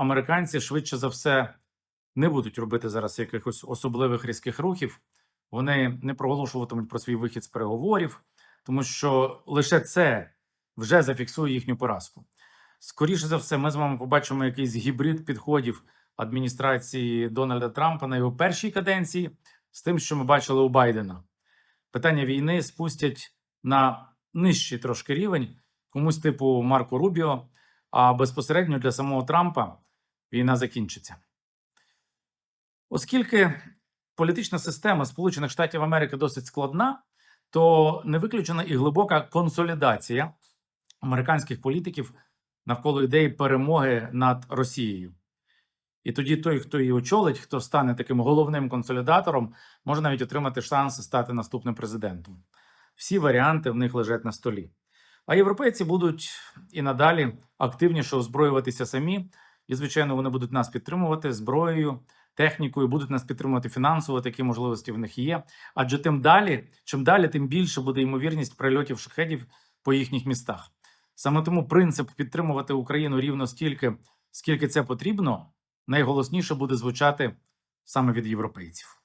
американці швидше за все не будуть робити зараз якихось особливих різких рухів. Вони не проголошуватимуть про свій вихід з переговорів, тому що лише це вже зафіксує їхню поразку. Скоріше за все, ми з вами побачимо якийсь гібрид підходів адміністрації Дональда Трампа на його першій каденції з тим, що ми бачили у Байдена. Питання війни спустять на нижчий трошки рівень комусь типу Марко Рубіо, а безпосередньо для самого Трампа війна закінчиться. Оскільки політична система Сполучених Штатів Америки досить складна, то не виключена і глибока консолідація американських політиків навколо ідеї перемоги над Росією. І тоді той, хто її очолить, хто стане таким головним консолідатором, може навіть отримати шанс стати наступним президентом. Всі варіанти в них лежать на столі. А європейці будуть і надалі активніше озброюватися самі, і, звичайно, вони будуть нас підтримувати зброєю, технікою, будуть нас підтримувати фінансово, такі можливості в них є. Адже тим далі, чим далі, тим більше буде ймовірність прильотів шахедів по їхніх містах. Саме тому принцип підтримувати Україну рівно стільки, скільки це потрібно, найголосніше буде звучати саме від європейців.